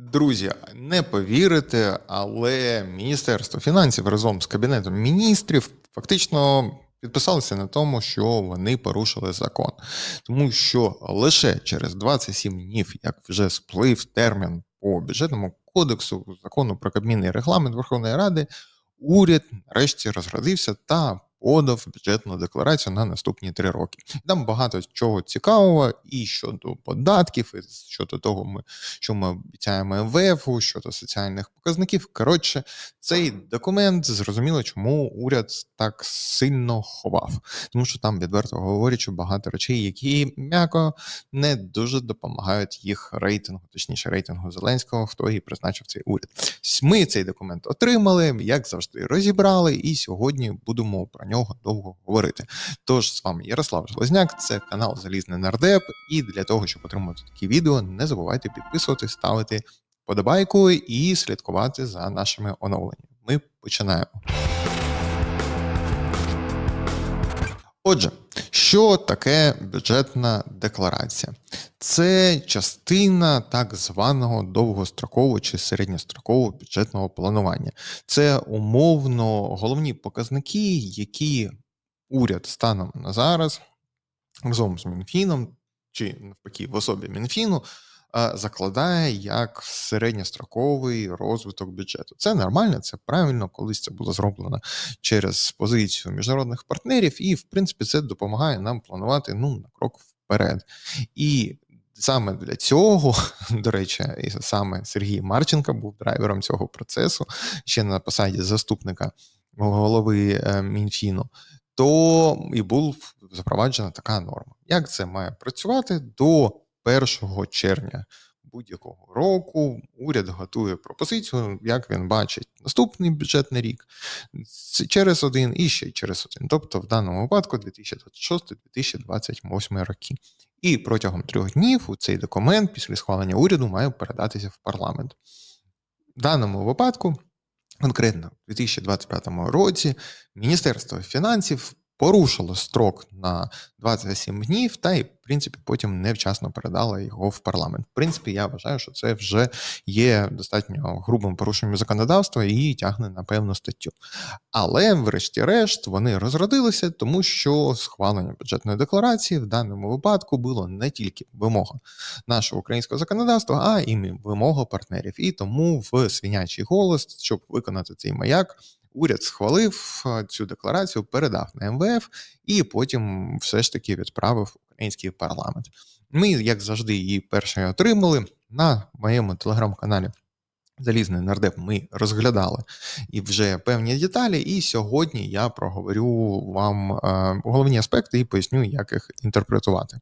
Друзі, не повірите, але Міністерство фінансів разом з Кабінетом міністрів фактично підписалися на тому, що вони порушили закон. Тому що лише через 27 днів, як вже сплив термін по бюджетному кодексу, закону про Кабмінний регламент Верховної Ради, уряд нарешті розродився та подав бюджетну декларацію на наступні три роки. Там багато чого цікавого і щодо податків, і щодо того, ми, що ми обіцяємо МВФ, щодо соціальних показників. Коротше, цей документ зрозуміло, чому уряд так сильно ховав, тому що там, відверто говорячи, багато речей, які м'яко не дуже допомагають їх рейтингу, точніше рейтингу Зеленського, хто і призначив цей уряд. Ми цей документ отримали, як завжди, розібрали, і сьогодні будемо про нього довго говорити. Тож з вами Ярослав Железняк, це канал Залізний Нардеп. І для того, щоб отримати такі відео, не забувайте підписувати, ставити вподобайку і слідкувати за нашими оновленнями. Ми починаємо. Отже, що таке бюджетна декларація? Це частина так званого довгострокового чи середньострокового бюджетного планування. Це умовно головні показники, які уряд станом на зараз разом з Мінфіном чи навпаки в особі Мінфіну закладає як середньостроковий розвиток бюджету. Це нормально, це правильно, колись це було зроблено через позицію міжнародних партнерів, і в принципі це допомагає нам планувати ну на крок вперед. І саме для цього, до речі, і саме Сергій Марченко був драйвером цього процесу ще на посаді заступника голови е, Мінфіну. То і був запроваджена така норма. Як це має працювати до 1 червня будь-якого року? Уряд готує пропозицію, як він бачить наступний бюджетний рік через один і ще через один, тобто в даному випадку 2026-2028 роки. І протягом трьох днів у цей документ після схвалення уряду має передатися в парламент. В даному випадку, конкретно у 2025 році, Міністерство фінансів порушило строк на 27 днів, та й, в принципі, потім невчасно передало його в парламент. В принципі, я вважаю, що це вже є достатньо грубим порушенням законодавства і тягне на певну статтю. Але, врешті-решт, вони розродилися, тому що схвалення бюджетної декларації в даному випадку було не тільки вимога нашого українського законодавства, а і вимога партнерів. І тому в свинячий голос, щоб виконати цей маяк уряд схвалив цю декларацію, передав на МВФ і потім все ж таки відправив український парламент. Ми, як завжди, її перші отримали на моєму телеграм-каналі. Залізний нардеп ми розглядали і вже певні деталі. І сьогодні я проговорю вам е, головні аспекти і поясню, як їх інтерпретувати.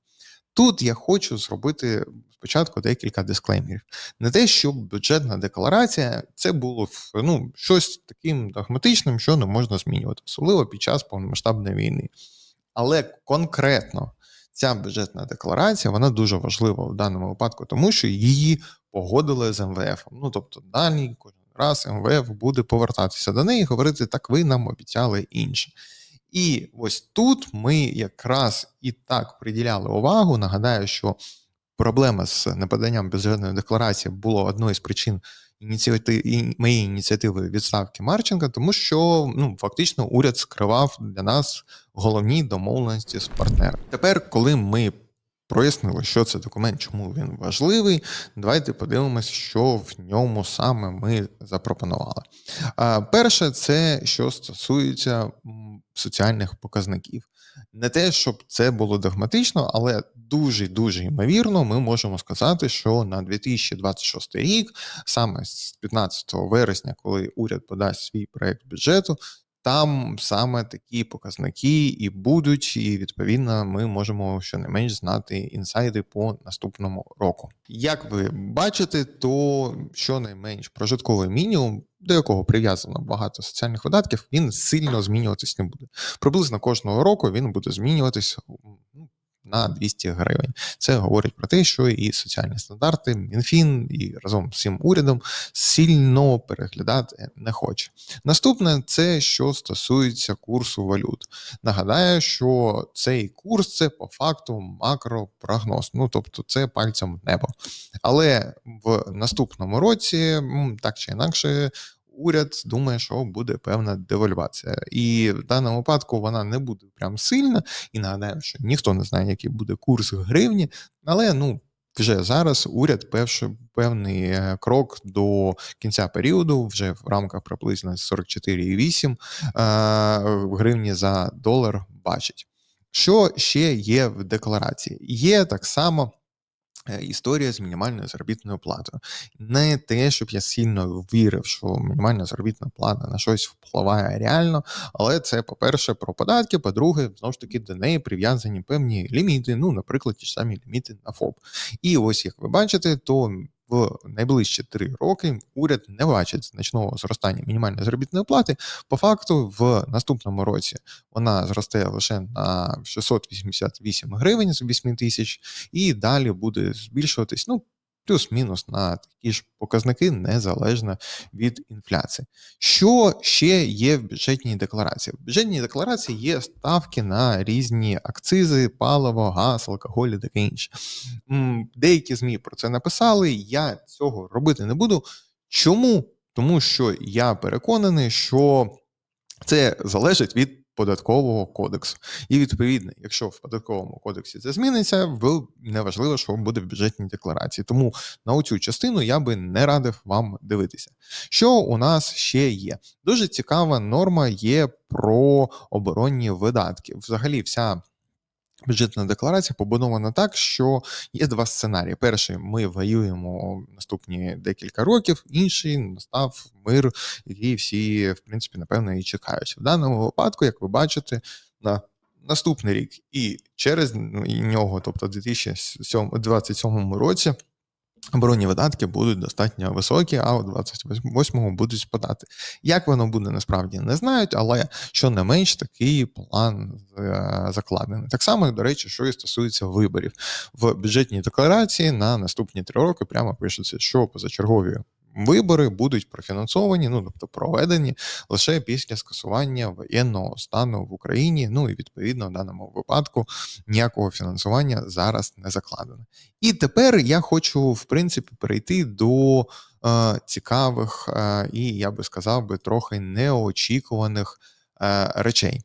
Тут я хочу зробити спочатку декілька дисклеймерів. Не те, що бюджетна декларація це було ну, щось таким догматичним, що не можна змінювати, особливо під час повномасштабної війни. Але конкретно ця бюджетна декларація вона дуже важлива в даному випадку, тому що її погодили з МВФ. Ну тобто, далі кожен раз МВФ буде повертатися до неї і говорити, так ви нам обіцяли інше. І ось тут ми якраз і так приділяли увагу. Нагадаю, що проблема з неподанням бюджетної декларації була одною з причин ініціативи моєї ініціативи відставки Марченка, тому що ну фактично уряд скривав для нас головні домовленості з партнером. Тепер, коли ми прояснили, що це документ, чому він важливий. Давайте подивимося, що в ньому саме ми запропонували. Перше, це що стосується соціальних показників. Не те, щоб це було догматично, але дуже дуже ймовірно, ми можемо сказати, що на 2026 рік, саме з 15 вересня, коли уряд подасть свій проект бюджету, там саме такі показники і будуть, і відповідно ми можемо щонайменш знати інсайди по наступному року. Як ви бачите, то щонайменш прожитковий мінімум. До якого прив'язано багато соціальних видатків, він сильно змінюватись не буде. Приблизно кожного року він буде змінюватись на 200 гривень. Це говорить про те, що і соціальні стандарти, МінФін і разом з цим урядом сильно переглядати не хоче. Наступне це що стосується курсу валют. Нагадаю, що цей курс це по факту макропрогноз. Ну тобто, це пальцем в небо. Але в наступному році так чи інакше уряд думає, що буде певна девальвація, і в даному випадку вона не буде прям сильна. І нагадаю, що ніхто не знає, який буде курс гривні, але ну. Вже зараз уряд перший певний е, крок до кінця періоду, вже в рамках приблизно 44,8 е, гривні за долар бачить. Що ще є в декларації? Є так само історія з мінімальною заробітною платою. Не те, щоб я сильно вірив, що мінімальна заробітна плата на щось впливає реально, але це, по-перше, про податки, по-друге, знову ж таки, до неї прив'язані певні ліміти, ну, наприклад, ті ж самі ліміти на ФОП. І ось як ви бачите, то в найближчі три роки уряд не бачить значного зростання мінімальної заробітної плати. По факту, в наступному році вона зросте лише на 688 гривень з 8 тисяч, і далі буде збільшуватись. Ну плюс-мінус на такі ж показники незалежно від інфляції. Що ще є в бюджетній декларації? В бюджетній декларації є ставки на різні акцизи, паливо, газ, алкоголь і таке інше. Деякі ЗМІ про це написали. Я цього робити не буду. Чому? Тому що я переконаний, що це залежить від податкового кодексу. І відповідно, якщо в податковому кодексі це зміниться, неважливо, що буде в бюджетній декларації. Тому на цю частину я би не радив вам дивитися. Що у нас ще є? Дуже цікава норма є про оборонні видатки. Взагалі, вся. Бюджетна декларація побудована так, що є два сценарії. Перший ми воюємо наступні декілька років, інший настав мир, який всі, в принципі, напевно, і чекають. В даному випадку, як ви бачите, на наступний рік і через нього, тобто в 2027 році. Оборонні видатки будуть достатньо високі, а у 28-му будуть спадати. Як воно буде насправді не знають, але що не менш такий план е, закладений. Так само, до речі, що і стосується виборів в бюджетній декларації на наступні три роки прямо пишеться, що позачергові Вибори будуть профінансовані, ну тобто проведені лише після скасування воєнного стану в Україні. Ну і відповідно в даному випадку ніякого фінансування зараз не закладено. І тепер я хочу в принципі перейти до е, цікавих е, і я би сказав би трохи неочікуваних е, речей.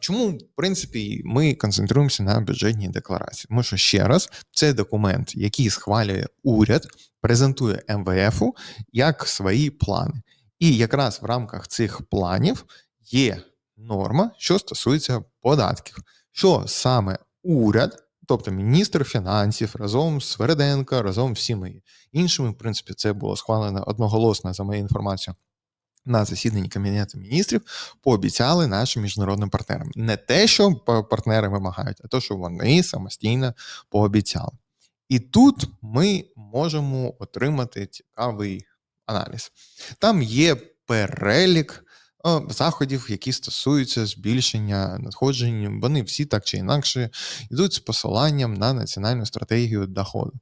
Чому, в принципі, ми концентруємося на бюджетній декларації? Тому що ще раз, це документ, який схвалює уряд, презентує МВФу як свої плани. І якраз в рамках цих планів є норма, що стосується податків, що саме уряд, тобто міністр фінансів разом з Свереденко, разом всіми іншими, в принципі, це було схвалено одноголосно за моєю інформацією на засіданні Кабінету міністрів пообіцяли нашим міжнародним партнерам. Не те, що партнери вимагають, а те, що вони самостійно пообіцяли. І тут ми можемо отримати цікавий аналіз. Там є перелік заходів, які стосуються збільшення надходжень. Вони всі так чи інакше йдуть з посиланням на національну стратегію доходу.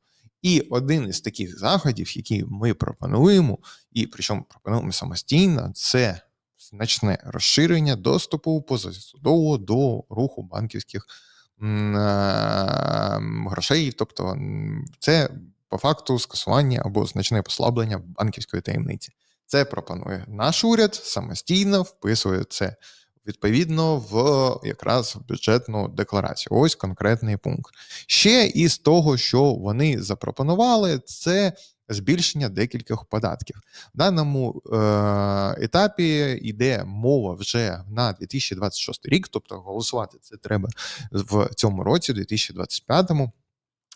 І один із таких заходів, які ми пропонуємо, і причому пропонуємо самостійно, це значне розширення доступу позасудового до руху банківських грошей. Тобто, це по факту скасування або значне послаблення банківської таємниці. Це пропонує наш уряд самостійно вписує це відповідно в якраз бюджетну декларацію. Ось конкретний пункт. Ще із того, що вони запропонували, це збільшення декількох податків. В даному е, етапі йде мова вже на 2026 рік, тобто голосувати це треба в цьому році, 2025-му.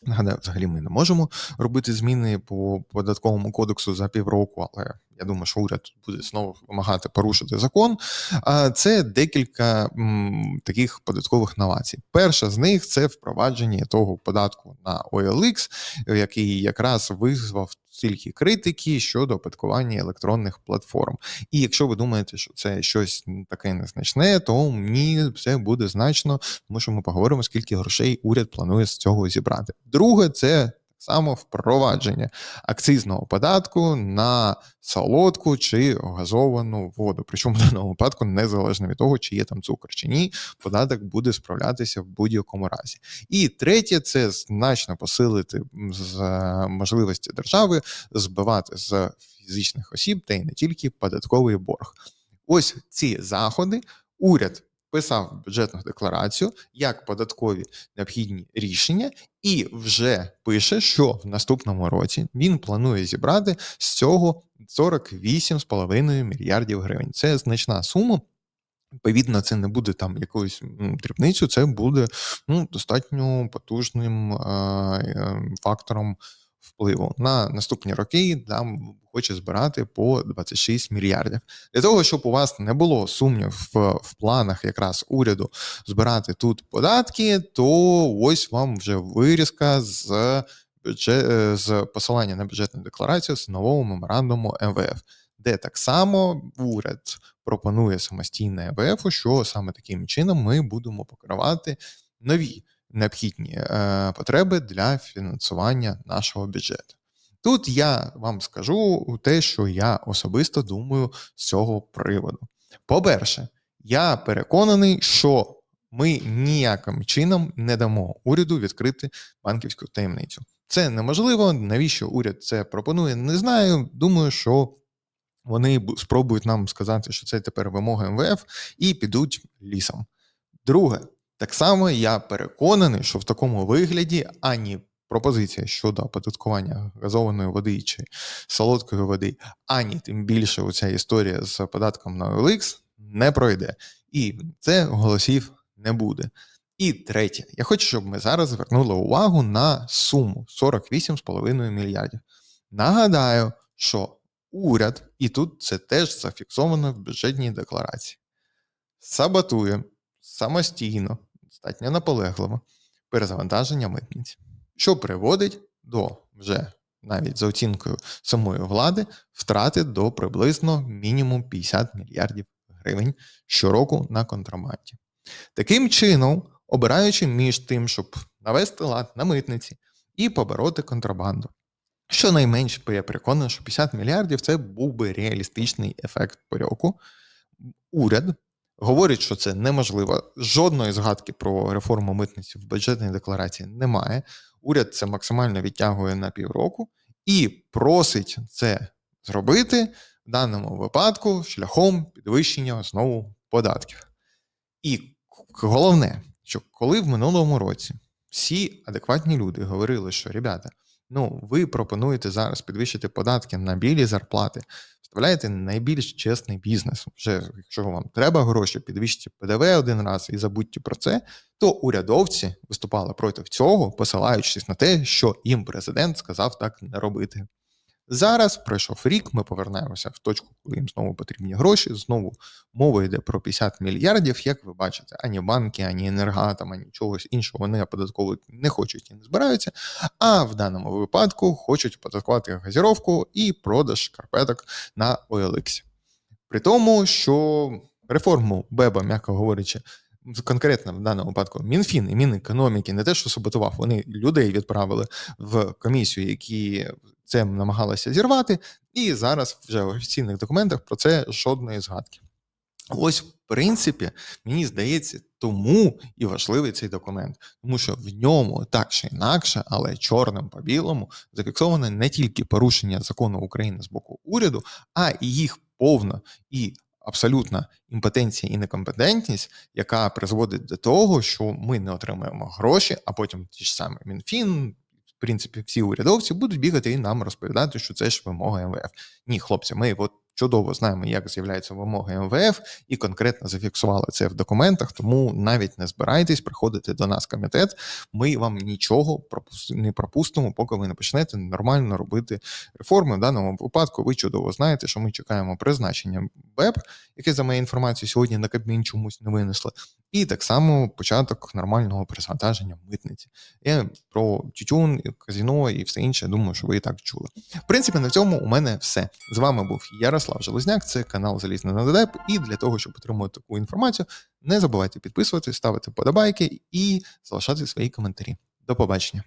Нагадаю, взагалі ми не можемо робити зміни по податковому кодексу за півроку, але я думаю, що уряд буде знову вимагати порушити закон. А це декілька м, таких податкових новацій. Перша з них це впровадження того податку на OLX, який якраз визвав стільки критики щодо оподаткування електронних платформ. І якщо ви думаєте, що це щось таке незначне, то ні, це буде значно, тому що ми поговоримо, скільки грошей уряд планує з цього зібрати. Друге, це само впровадження акцизного податку на солодку чи газовану воду. Причому в даному випадку, незалежно від того, чи є там цукор чи ні, податок буде справлятися в будь-якому разі. І третє, це значно посилити з можливості держави збивати з фізичних осіб та й не тільки податковий борг. Ось ці заходи уряд писав бюджетну декларацію як податкові необхідні рішення, і вже пише, що в наступному році він планує зібрати з цього 48,5 мільярдів гривень. Це значна сума. Відповідно, це не буде там якоюсь дрібницю, це буде ну, достатньо потужним е, е, фактором впливу на наступні роки. Там хоче збирати по 26 мільярдів. Для того, щоб у вас не було сумнів в, в планах якраз уряду збирати тут податки, то ось вам вже вирізка з бюджет е, з посилання на бюджетну декларацію з нового меморандуму МВФ, де так само уряд пропонує самостійне МВФ, що саме таким чином ми будемо покривати нові необхідні е, потреби для фінансування нашого бюджету. Тут я вам скажу те, що я особисто думаю з цього приводу. По-перше, я переконаний, що ми ніяким чином не дамо уряду відкрити банківську таємницю. Це неможливо. Навіщо уряд це пропонує? Не знаю. Думаю, що вони спробують нам сказати, що це тепер вимога МВФ, і підуть лісом. Друге, так само я переконаний, що в такому вигляді ані пропозиція щодо оподаткування газованої води чи солодкої води, ані тим більше оця історія з податком на OLX не пройде. І це голосів не буде. І третє, я хочу, щоб ми зараз звернули увагу на суму 48,5 мільярдів. Нагадаю, що уряд, і тут це теж зафіксовано в бюджетній декларації, саботує самостійно, достатньо наполегливо перезавантаження митниці що приводить до вже навіть за оцінкою самої влади втрати до приблизно мінімум 50 мільярдів гривень щороку на контрабанді. Таким чином, обираючи між тим, щоб навести лад на митниці і побороти контрабанду. Щонайменше, я переконаний, що 50 мільярдів це був би реалістичний ефект по року. Уряд говорить, що це неможливо. Жодної згадки про реформу митниці в бюджетній декларації немає уряд це максимально відтягує на півроку і просить це зробити в даному випадку шляхом підвищення знову податків. І головне, що коли в минулому році всі адекватні люди говорили, що ребята, ну ви пропонуєте зараз підвищити податки на білі зарплати, вставляєте найбільш чесний бізнес. Вже якщо вам треба гроші, підвищити ПДВ один раз і забудьте про це, то урядовці виступали проти цього, посилаючись на те, що їм президент сказав так не робити. Зараз пройшов рік, ми повернемося в точку, коли їм знову потрібні гроші. Знову мова йде про 50 мільярдів. Як ви бачите, ані банки, ані енергатам, ані чогось іншого вони оподатковувати не хочуть і не збираються. А в даному випадку хочуть оподаткувати газіровку і продаж шкарпеток на OLX. При тому, що реформу Беба, м'яко говорячи, конкретно в даному випадку Мінфін і Мінекономіки не те, що саботував, вони людей відправили в комісію, які це намагалися зірвати, і зараз вже в офіційних документах про це жодної згадки. Ось, в принципі, мені здається, тому і важливий цей документ, тому що в ньому так чи інакше, але чорним по білому зафіксоване не тільки порушення закону України з боку уряду, а і їх повна і абсолютна імпотенція і некомпетентність, яка призводить до того, що ми не отримуємо гроші, а потім ті ж самі МінФін, принципі, всі урядовці будуть бігати і нам розповідати, що це ж вимога МВФ. Ні, хлопці, ми от чудово знаємо, як з'являються вимоги МВФ, і конкретно зафіксували це в документах. Тому навіть не збирайтесь приходити до нас комітет. Ми вам нічого не пропустимо, поки ви не почнете нормально робити реформи. В даному випадку ви чудово знаєте, що ми чекаємо призначення БЕП, яке за моєю інформацією сьогодні на Кабмін чомусь не винесли. І так само початок нормального перезавантаження митниці. Я про тютюн, казіно і все інше. Думаю, що ви і так чули. В принципі, на цьому у мене все. З вами був Ярослав Железняк, це канал Залізний Нардеп. І для того, щоб отримувати таку інформацію, не забувайте підписуватись, ставити подобайки і залишати свої коментарі. До побачення.